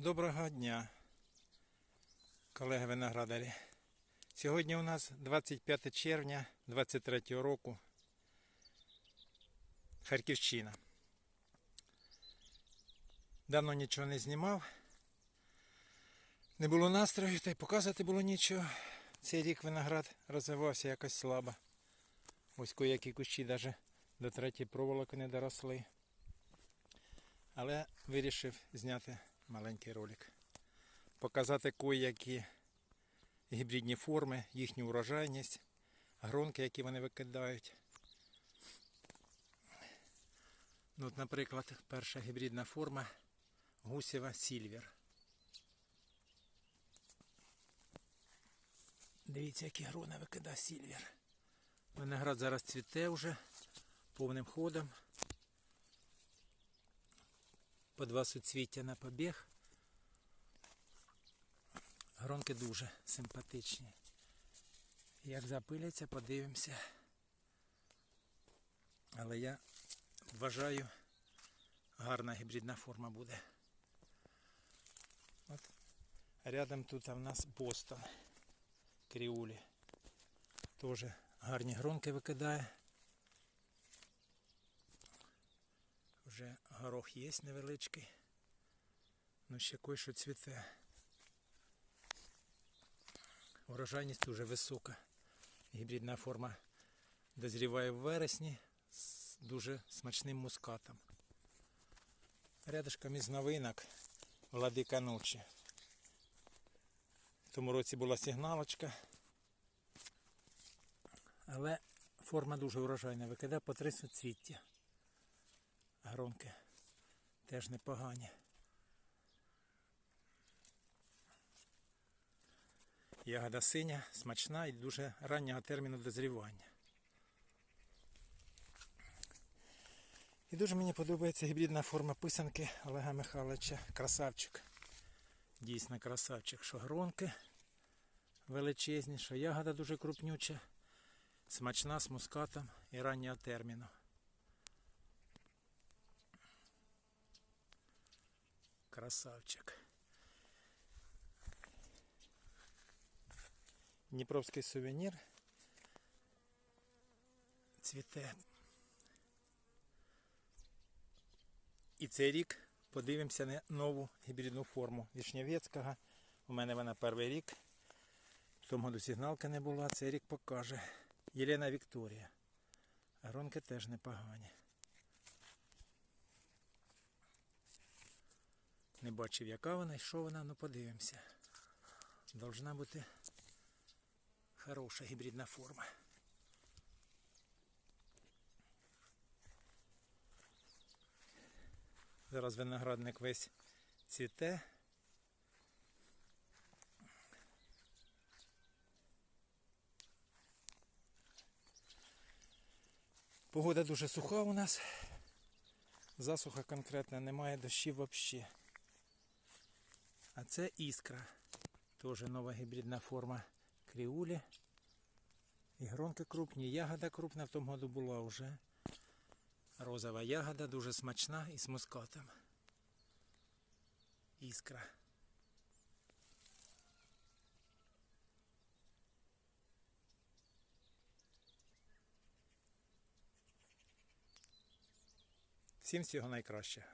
Доброго дня, колеги виноградарі. Сьогодні у нас 25 червня 23 року. Харківщина. Давно нічого не знімав. Не було настрою, та й показувати було нічого. Цей рік виноград розвивався якось слабо. Ось які кущі навіть до третьої проволоки не доросли. Але вирішив зняти маленький ролик. Показати кої-які гібридні форми, їхню урожайність, гронки, які вони викидають. Ну, от, наприклад, перша гібридна форма гусєва Сільвер. Дивіться, які грони викидає Сільвер. Виноград зараз цвіте вже повним ходом. По два суцвіття на побіг. Гронки дуже симпатичні. Як запиляться, подивимося. Але я вважаю, гарна гібридна форма буде. От. Рядом тут у нас Бостон. Кріулі. Теж гарні гронки викидає. Вже горох є невеличкий. Ну ще кое-що цвіте. Урожайність дуже висока. Гібридна форма дозріває в вересні з дуже смачним мускатом. Рядышком із новинок Владика Ночі. В тому році була сигналочка. Але форма дуже урожайна, викидає по три суцвіття. Гронки теж непогані. Ягода синя, смачна і дуже раннього терміну дозрівання. І дуже мені подобається гібридна форма писанки Олега Михайловича. Красавчик. Дійсно красавчик, що гронки величезні, що ягода дуже крупнюча, смачна з мускатом і раннього терміну. Красавчик. Дніпровський сувенір. Цвіте. І цей рік подивимося на нову гібридну форму Вішнявецького. У мене вона перший рік. В тому году сигналки не була, цей рік покаже. Єлена Вікторія. Гронки теж непогані. Не бачив, яка вона і що вона, ну подивимося. Должна бути хороша гібридна форма. Зараз виноградник весь цвіте. Погода дуже суха у нас. Засуха конкретно немає дощів взагалі. А це іскра. Теж нова гібридна форма кріулі. І гронки крупні, ягода крупна в тому году була вже. Розова ягода дуже смачна і з мускатом. Іскра. Всім всього найкращого.